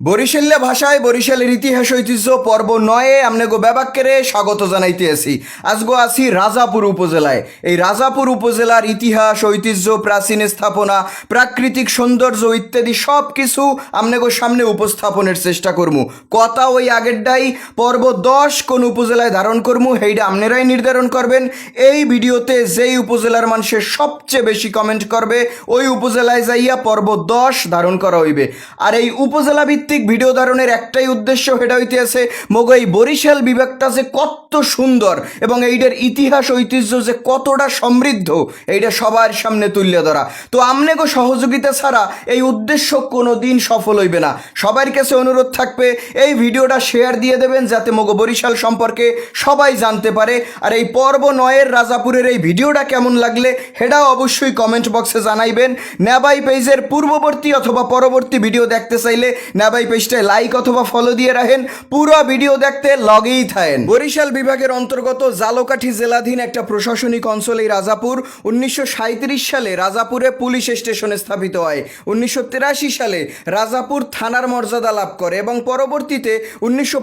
বরিশাল্য ভাষায় বরিশালের ইতিহাস ঐতিহ্য পর্ব নয়ে আমনে গো ব্যাবাক্যেরে স্বাগত জানাইতে আসি। আজগো আসি রাজাপুর উপজেলায়। এই রাজাপুর উপজেলার ইতিহাস, ঐতিহ্য, প্রাচীন স্থাপনা, প্রাকৃতিক সৌন্দর্য ইত্যাদি সব কিছু আমনে গো সামনে উপস্থাপনের চেষ্টা করমু। কথা ওই আগেরটাই পর্ব দশ কোন উপজেলায় ধারণ করমু সেইটা আপনারাই নির্ধারণ করবেন। এই ভিডিওতে যেই উপজেলার মানুষের সবচেয়ে বেশি কমেন্ট করবে, ওই উপজেলায় যাইয়া পর্ব দশ ধারণ করা হইবে। আর এই উপজেলা ভিত্তিক ভিডিও ধারণের একটাই উদ্দেশ্য সেটা হইতেছে মগো এই বরিশাল বিভাগটা যে কত সুন্দর এবং এইটার ইতিহাস ঐতিহ্য যে কতটা সমৃদ্ধ এইটা সবার সামনে তুলে ধরা। তো আমনেগো সহযোগিতা ছাড়া এই উদ্দেশ্য কোনো দিন সফল হইবে না। সবার কাছে অনুরোধ থাকবে, এই ভিডিওটা শেয়ার দিয়ে দেবেন যাতে মগো বরিশাল সম্পর্কে সবাই জানতে পারে। আর এই পর্ব নয়ের রাজাপুরের এই ভিডিওটা কেমন লাগলে সেটাও অবশ্যই কমেন্ট বক্সে জানাইবেন। নেবাই পেজের পূর্ববর্তী অথবা পরবর্তী ভিডিও দেখতে চাইলে নেবাই পেজটায় লাইক অথবা ফলো দিয়ে রাখেন। পুরো ভিডিও দেখতে লগেই থাকেন। বরিশাল বিভাগের অন্তর্গত জালকাঠি জেলাধীন একটা প্রশাসনিক অঞ্চল এই রাজাপুর। উনিশশো সালে রাজাপুরে পুলিশ স্টেশনে স্থাপিত হয়। উনিশশো সালে রাজাপুর থানার মর্যাদা লাভ করে এবং পরবর্তীতে উনিশশো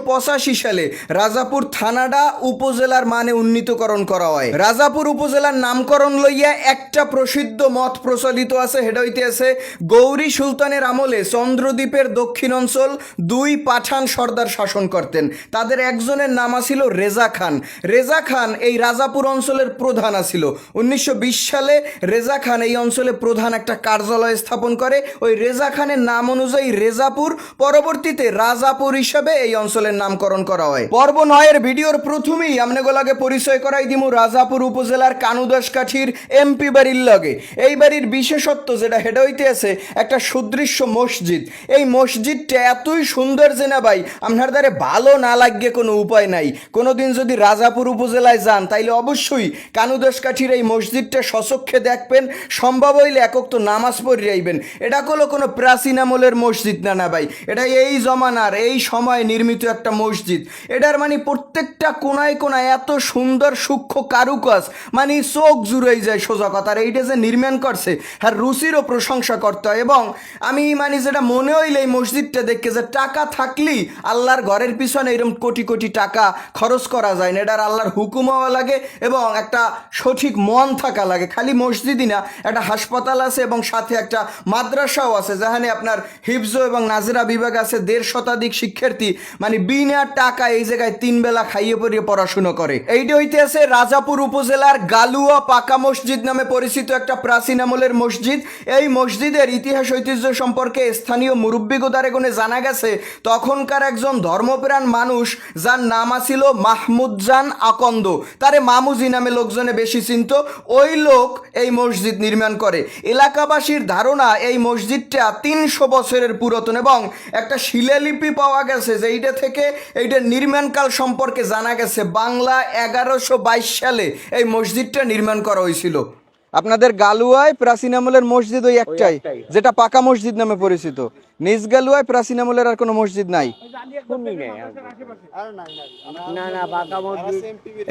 সালে রাজাপুর থানাটা উপজেলার মানে উন্নীতকরণ করা হয়। রাজাপুর উপজেলার নামকরণ লইয়া একটা প্রসিদ্ধ মত প্রচলিত আছে হইতে আছে গৌরী সুলতানের আমলে চন্দ্রদ্বীপের দক্ষিণ অঞ্চল দুই পাঠান সর্দার শাসন করতেন। তাদের একজনের নাম আছিল রেজা খান। রেজা খান এই রাজাপুর অঞ্চলের প্রধান আছিল। উনিশশো সালে রেজা খান এই অঞ্চলে প্রধান একটা কার্যালয় স্থাপন করে। ওই রেজা খানের নাম অনুযায়ী রেজাপুর, পরবর্তীতে রাজাপুর হিসাবে এই অঞ্চলের নামকরণ করা হয়। পর্ব নয়ের ভিডিওর প্রথমেই আমনেগোলাগে পরিচয় করাই দিমু রাজাপুর উপজেলার কানুদাস কাঠির এমপি বাড়ির লগে। এই বাড়ির বিশেষত্ব যেটা হেডা হইতে আছে একটা সুদৃশ্য মসজিদ। এই মসজিদটা এতই সুন্দর যে না ভাই, আপনার দ্বারে ভালো না লাগিয়ে কোনো উপায় নাই। কোনোদিন যদি রাজাপুর উপজেলায় যান, তাইলে অবশ্যই কানুদাস কাঠির এই মসজিদটা সচক্ষে দেখবেন, সম্ভব হইলে একক তো নামাজ পড়ে যাইবেন এটা কোনো কোনো প্রাচীন আমলের মসজিদ না না ভাই। এটা এই জমানার, এই সময় নির্মিত একটা মসজিদ। এটার মানে প্রত্যেকটা কোনায় কোনায় এত সুন্দর সূক্ষ্ম কারুকাজ মানে চোখ জুড়েই যায় সোজা কথা। আর এইটা যে নির্মাণ করছে আর রুচিরও প্রশংসা করতে হয়। এবং আমি মানে যেটা মনে হইলে এই মসজিদটা দেখে যে টাকা থাকলেই আল্লাহর ঘরের পিছনে এরকম কোটি কোটি টাকা খরচ করা যায় না। এটার আল্লাহর হুকুম হওয়া লাগে এবং একটা সঠিক মন থাকা লাগে। খালি মসজিদই না, একটা হাসপাতাল আছে এবং সাথে একটা মাদ্রাসাও আছে, যেখানে আপনার হিফজ এবং নাজরা বিভাগ আছে, দেড় শতাধিক শিক্ষার্থী। মানে বিনা টাকা এই জায়গায় তিন বেলা খাইয়ে পড়িয়ে পড়াশুনো করে। এইটা হইতে আছে রাজাপুর উপজেলার গালুয়া পাকা মসজিদ নামে পরিচিত একটা প্রাচীন আমলের মসজিদ। এই মসজিদের ইতিহাস ঐতিহ্য সম্পর্কে স্থানীয় মুরব্বী গোদারে গুণে জানা গেছে তখনকার একজন ধর্মপ্রাণ মানুষ যার নাম আছিল মাহমুদজান আকন্দ। তারে মামুজি নামে লোকজনে বেশি চিনত। ওই লোক এই মসজিদ নির্মাণ করে। এলাকাবাসীর ধারণা এই মসজিদটা তিনশো বছরের পুরাতন এবং একটা শিলালিপি পাওয়া গেছে যে এইটা থেকে এইটার নির্মাণকাল সম্পর্কে জানা গেছে বাংলা এগারোশো বাইশ সালে এই মসজিদটা নির্মাণ করা হয়েছিল। আপনাদের গালুয়ায় প্রাচীন আমলের মসজিদ ওই একটাই। যেটা পাকা মসজিদ নামে পরিচিত। নিজ গালুয়ায় প্রাচীন আমলের আর কোনো মসজিদ নাই।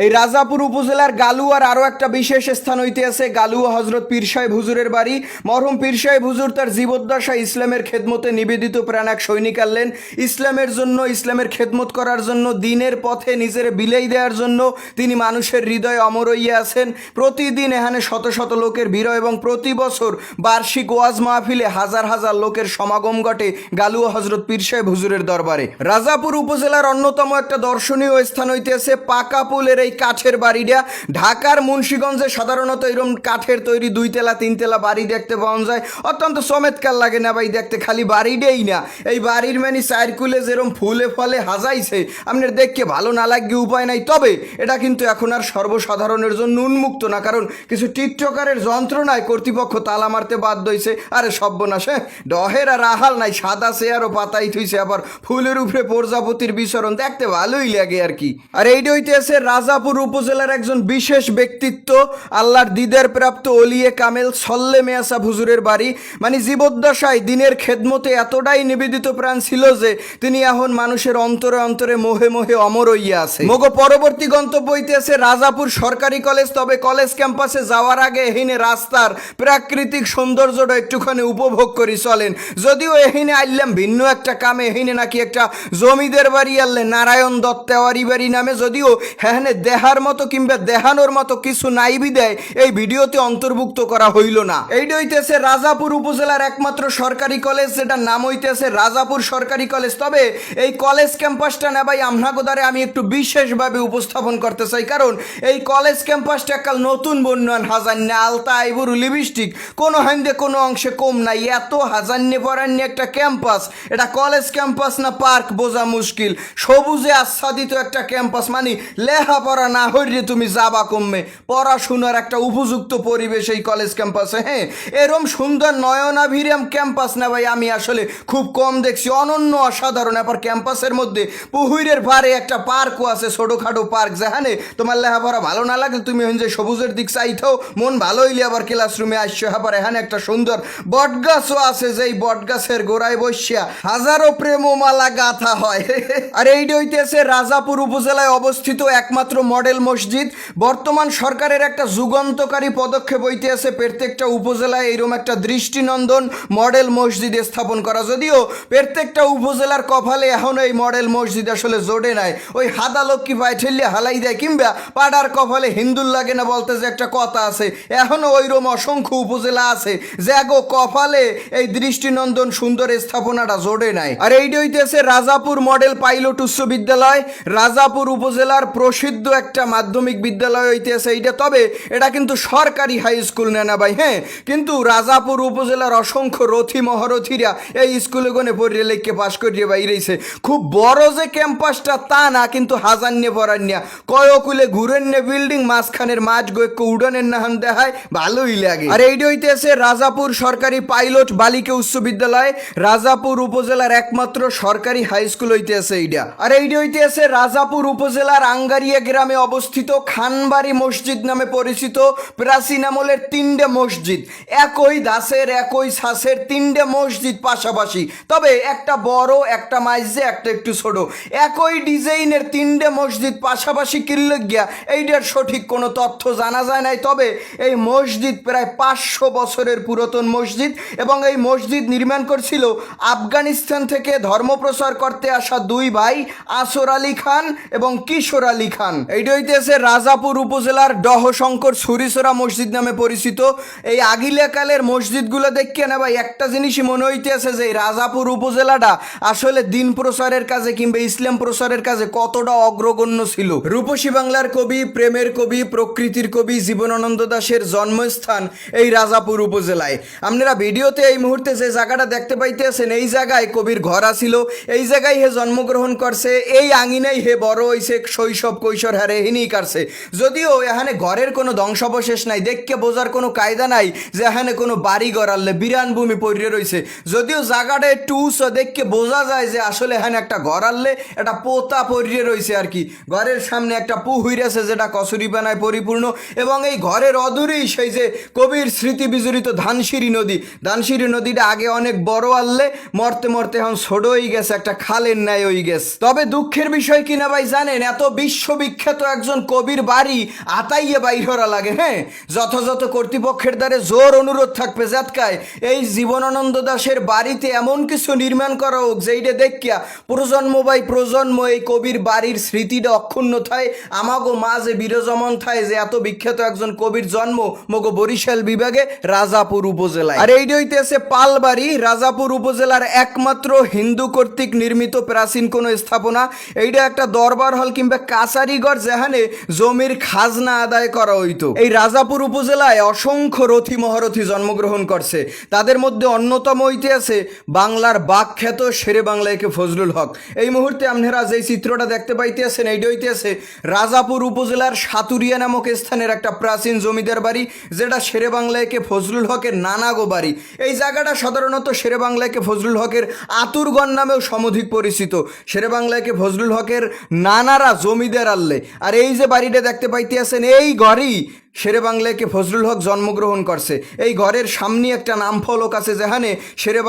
এই রাজাপুর উপজেলার গালুয়ার আরও একটা বিশেষ স্থান হইতে আছে গালুয়া হজরত পীর সাহেব হুজুরের বাড়ি। মরহম পীর সাহেব হুজুর তার জীবদ্দশায় ইসলামের খেদমতে নিবেদিত প্রাণ এক সৈনিক আনলেন। ইসলামের জন্য ইসলামের খেদমত করার জন্য দিনের পথে নিজের বিলেই দেওয়ার জন্য তিনি মানুষের হৃদয়ে অমর হইয়া আছেন। প্রতিদিন এখানে শত শত লোকের ভিড় এবং প্রতি বছর বার্ষিক ওয়াজ মাহফিলে হাজার হাজার লোকের সমাগম ঘটে। গালুয়া হজরত পীর সাহেব হুজুরের দরবারে। রাজাপুর উপজেলার অন্যতম একটা দর্শনীয় স্থান হইতেছে পাকাপুলের এই কাঠের বাড়িটা, ঢাকার মুন্সীগঞ্জে সাধারণত এরকম কাঠের তৈরি দুই তেলা, তিন তেলা বাড়ি দেখতে পাওয়া যায়। অত্যন্ত চমৎকার লাগে না ভাই দেখতে, খালি বাড়িটাই না। এই বাড়ির মানে সার্কুলে যেরকম ফুলে ফলে হাজাইছে, আপনার দেখকে ভালো না লাগবে উপায় নাই। তবে এটা কিন্তু এখন আর সর্বসাধারণের জন্য উন্মুক্ত না, কারণ কিছু টিকটকারের যন্ত্রণায় কর্তৃপক্ষ তালা মারতে বাধ্য হয়েছে আরে সব্যনাশে ডহের আর আহাল নাই। সাদা চেয়ারও পাতাই থুইছে, আবার ফুলের উপরে প্রজাপতির বিচরণ। দেখতে ভালোই লাগে আর কি। আর এইটা হইতেছে রাজাপুর উপজেলার একজন বিশেষ ব্যক্তিত্ব, আল্লাহর দিদের প্রাপ্ত অলিয়ে কামেল সল্লে মেয়াসা হুজুরের বাড়ি। মানে জীবদ্দশায় দিনের খেদমতে এতটাই নিবেদিত প্রাণ ছিল যে তিনি এখন মানুষের অন্তরে অন্তরে মোহে মোহে অমর হইয়া আছে। মগো পরবর্তী গন্তব্য হইতেছে রাজাপুর সরকারি কলেজ, তবে কলেজ ক্যাম্পাসে যাওয়ার আগে এহিনে রাস্তার প্রাকৃতিক সৌন্দর্যটা একটুখানি উপভোগ করি চলেন। যদিও এহিনে আইলাম ভিন্ন একটা কামে এহিনে নাকি একটা জমিদের বাড়ি আনলে নারায়ণ দত্তেওয়ারি বাড়ি নামে যদিও হ্যাঁ দেহার মতো কিংবা দেহানোর মতো কিছু নাই বিদায় এই ভিডিওতে অন্তর্ভুক্ত করা হইল না। এইটা হইতেছে রাজাপুর উপজেলার একমাত্র সরকারি কলেজ, যেটার নাম হইতেছে রাজাপুর সরকারি কলেজ। তবে এই কলেজ ক্যাম্পাসটা না ভাই আমনাগোদারে আমি একটু বিশেষভাবে উপস্থাপন করতে চাই। কারণ এই কলেজ ক্যাম্পাসটা কাল নতুন বন্যান হাজান্নে আলতা, আইবুরু, লিপস্টিক, কোনো হান্দে কোনো অংশে কম নাই। এত হাজান্নে পরান্নে একটা ক্যাম্পাস। এটা কলেজ ক্যাম্পাস না পার্ক? বোঝা মুশকিল। সবুজে আচ্ছাদিত একটা ক্যাম্পাস মানে লেখাপড়া না হইলে তুমি যাবা কমবে পড়াশোনার একটা উপযুক্ত পরিবেশ এই কলেজ ক্যাম্পাসে হ্যাঁ? এরম সুন্দর নয়নাভিরাম ক্যাম্পাস না ভাই? আমি আসলে খুব কম দেখছি। অনন্য অসাধারণ এবার ক্যাম্পাসের মধ্যে। পুহুরের পারে একটা পার্কও আছে, ছোটোখাটো পার্ক যেখানে তোমার লেখাপড়া ভালো না লাগলে তুমি যে সবুজের দিক চাইতেও মন ভালো হইলে আবার ক্লাসরুমে আসছো। আবার এখানে একটা সুন্দর বটগাছও আছে, যেই বটগাছের বসিয়া হাজারো প্রেমমালা গাথা হয়। আর হইতেছে রাজাপুর উপজেলায় অবস্থিত একমাত্র মডেল মসজিদ। বর্তমান সরকারের একটা যুগান্তকারী পদক্ষেপ হইতেছে প্রত্যেকটা উপজেলায় এইরকম একটা দৃষ্টিনন্দন মডেল মসজিদ স্থাপন করা। যদিও প্রত্যেকটা উপজেলার কপালে এখন এই মডেল মসজিদ আসলে জোটে নাই। ওই হাদা লক্ষ্মী পায় ঠেললে হালাই দেয় কিংবা পাড়ার কপালে হিন্দুর লাগে না বলতে যে একটা কথা আছে। এখনও ওইরকম অসংখ্য উপজেলা আছে। যে গো কপালে এই দৃষ্টিনন্দন সুন্দর স্থাপনাটা জোড়ে নাই। আর এইটা হইতেছে রাজাপুর মডেল পাইলট উচ্চ বিদ্যালয়। রাজাপুর উপজেলার প্রসিদ্ধ একটা মাধ্যমিক বিদ্যালয় হইতেছে এইটা। তবে এটা কিন্তু সরকারি হাই স্কুল নেনা ভাই? হ্যাঁ কিন্তু রাজাপুর উপজেলার অসংখ্য রথী মহারথীরা এই স্কুলে গনে পড়িয়ে লেখকে পাশ করিয়ে বাইরেছে। খুব বড় যে ক্যাম্পাসটা তা না, কিন্তু হাজার নিয়ে পড়ার নিয়া কয়কুলে ঘুরেন নে বিল্ডিং, মাঝখানের মাঝ গো একটু উডানের নাহান দেখায়, ভালোই লাগে। আর এইটা হইতেছে রাজাপুর সরকারি পাইলট বালিকা উচ্চ বিদ্যালয়। রাজাপুর উপজেলার একমাত্র সরকারি হাই স্কুল হইতেছে এইটা আর এইটা হইতেছে রাজাপুর উপজেলার আঙ্গারিয়া গ্রামে অবস্থিত খানবাড়ি মসজিদ নামে পরিচিত প্রাচীন আমলের তিনটে মসজিদ। একই দাসের, একই শ্বাসের তিনটে মসজিদ পাশাপাশি। তবে একটা বড়, একটা মাইজে, একটা একটু ছোট। একই ডিজাইনের তিনটে মসজিদ পাশাপাশি কিনলে গিয়া এইটার সঠিক কোনো তথ্য জানা যায় নাই। তবে এই মসজিদ প্রায় পাঁচশো বছরের পুরাতন মসজিদ এবং এই মসজিদ নির্মাণ করছিল আফগানিস্তান থেকে ধর্ম ধর্মপ্রচার করতে আসা দুই ভাই, আসর আলী খান এবং কিশোর আলী খান। এইটা হইতেছে রাজাপুর উপজেলার ডহশঙ্কর সুরিসরা মসজিদ নামে পরিচিত। এই আগিলাকালের মসজিদগুলো দেখে না ভাই, একটা জিনিসই মনে হইতেছে যে রাজাপুর উপজেলাটা আসলে দিন প্রচারের কাজে কিংবা ইসলাম প্রচারের কাজে কতটা অগ্রগণ্য ছিল। রূপসী বাংলার কবি, প্রেমের কবি, প্রকৃতির কবি জীবনানন্দ দাশের জন্মস্থান এই রাজাপুর উপজেলায়। আপনারা ভিডিওতে এই মুহূর্তে যে জায়গাটা দেখতে পাইতেছেন, এই জায়গায় কবির ঘর আছিল, এই জায়গায় হে জন্মগ্রহণ করছে, এই আঙিনাই হে বড় হইছে শৈশব কৈশোর হারে হিনি কারছে যদিও এখানে ঘরের কোনো ধ্বংসাবশেষ নাই, দেখকে বোঝার কোনো কায়দা নাই যে এখানে কোনো বাড়ি গড়ালে বিরান ভূমি পড়ে রয়েছে যদিও জায়গাটা একটু উঁচু, দেখকে বোঝা যায় যে আসলে এখানে একটা ঘর আনলে একটা পোতা পড়িয়ে রয়েছে আর কি। ঘরের সামনে একটা পুহুর আছে যেটা কচুরি বানায় পরিপূর্ণ এবং এই ঘরের অদূরেই সেই যে কবির স্মৃতি বিজড়িত ধানসিঁড়ি নদী। ধানসিঁড়ি নদীটা আগে অনেক বড় আনলে মরতে মরতে এখন ছোট হয়ে গেছে, একটা খালের ন্যায় হয়ে গেছে। তবে দুঃখের বিষয় কিনা ভাই জানেন, এত বিশ্ববিখ্যাত একজন কবির বাড়ি আতাইয়ে বাইহরা লাগে হ্যাঁ? যথাযথ কর্তৃপক্ষের দ্বারে জোর অনুরোধ থাকবে জাতকায়, এই জীবনানন্দ দাসের বাড়িতে এমন কিছু নির্মাণ করা হোক যেইটা দেখিয়া প্রজন্ম বাই প্রজন্ম এই কবির বাড়ির স্মৃতিটা অক্ষুণ্ণ থায়, আমাগো মাঝে বিরজমন থায় যে এত বিখ্যাত একজন কবির জন্ম, মগো বরিশাল বিভাগে রাজাপুর উপজেলায়। আর এইটা হইতেছে পালবাড়ি, রাজাপুর উপজেলার একমাত্র হিন্দু কর্তৃক নির্মিত প্রাচীন কোনো স্থাপনা। এইটা একটা দরবার হল কিংবা কাছারিগড় যেখানে জমির খাজনা আদায় করা হইতো। এই রাজাপুর উপজেলায় অসংখ্য রথী মহারথী জন্মগ্রহণ করছে। তাদের মধ্যে অন্যতম হইতে আছে বাংলার বাকখ্যাত শেরে বাংলায়কে ফজলুল হক। এই মুহূর্তে আপনারা যে চিত্রটা দেখতে পাইতেছেন, এইটা হইতেছে রাজাপুর উপজেলার সাতুরিয়া নামক স্থানের একটা প্রাচীন জমিদার বাড়ি, যেটা শেরে বাংলায়কে ফজলুল হকের নানাগো বাড়ি। এই জায়গাটা সাধারণত শেরে বাংলায়কে ফজলুল হকের আতুরগণ নামেও সমধিক পরিচিত। শেরে বাংলাকে ফজলুল হকের নানারা জমিদার আল্লে। আর এই যে বাড়িটা দেখতে পাইতে আছেন, এই ঘরই শেরে ফজলুল হক জন্মগ্রহণ করছে। এই ঘরের সামনে একটা নাম ফলক আছে যেখানে শেরে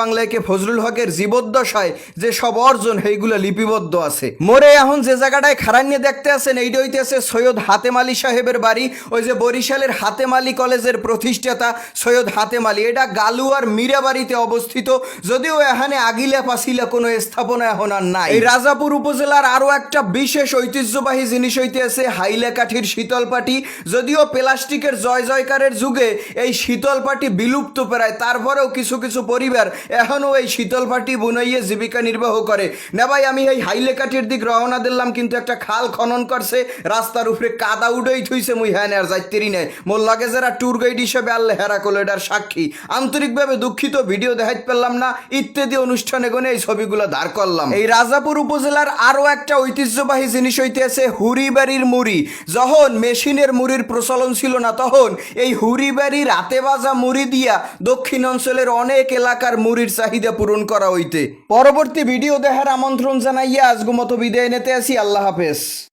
ফজলুল হকের জীবদ্দশায় যে সব অর্জন, সেইগুলো লিপিবদ্ধ আছে। মোরে এখন যে জায়গাটায় খারান্যে দেখতে আছেন, এইটা হইতেছে সৈয়দ হাতেম আলী সাহেবের বাড়ি। ওই যে বরিশালের হাতেম আলী কলেজের প্রতিষ্ঠাতা সৈয়দ হাতেম আলী। এটা গালুয়ার মীরাবাড়িতে অবস্থিত। যদিও এখানে আগিলা পাছিলা কোনো স্থাপনা এখন আর নাই। এই রাজাপুর উপজেলার আরও একটা বিশেষ ঐতিহ্যবাহী জিনিস হইতে আছে হাইলাকাঠির শীতলপাটি। যদিও প্লাস্টিকের জয় জয়কারের যুগে এই শীতলপাটি বিলুপ্ত প্রায়। তারপরেও কিছু কিছু পরিবার এখনও এই শীতলপাটি বুনাইয়ে জীবিকা নির্বাহ করে। না ভাই, আমি এই হাইলেকাঠির দিক রওনা দিলাম, কিন্তু একটা খাল খনন করছে। রাস্তার উপরে কাদা উডেই থইছে মুই হ্যাঁ আর যাইতেরি নাই মোর লাগে যারা ট্যুর গাইড হিসেবে আল্লাহ হেরা করল এটার সাক্ষী। আন্তরিকভাবে দুঃখিত, ভিডিও দেখাইতে পারলাম না, ইত্যাদি অনুষ্ঠানে গনে এই ছবিগুলো দাঁড় করলাম। এই রাজাপুর উপজেলার আরও একটা ঐতিহ্যবাহী জিনিস হইতেছে হুড়িবাড়ির মুড়ি। যখন মেশিনের মুড়ির প্রচলন ছিল না তখন। এই হুড়িবাড়ি রাতে বাজা মুড়ি দিয়া দক্ষিণ অঞ্চলের অনেক এলাকার মুড়ির চাহিদা পূরণ করা হইতে। পরবর্তী ভিডিও দেখার আমন্ত্রণ জানাইয়া আজগো মতো বিদায় নিতে আসি। আল্লাহ হাফেজ।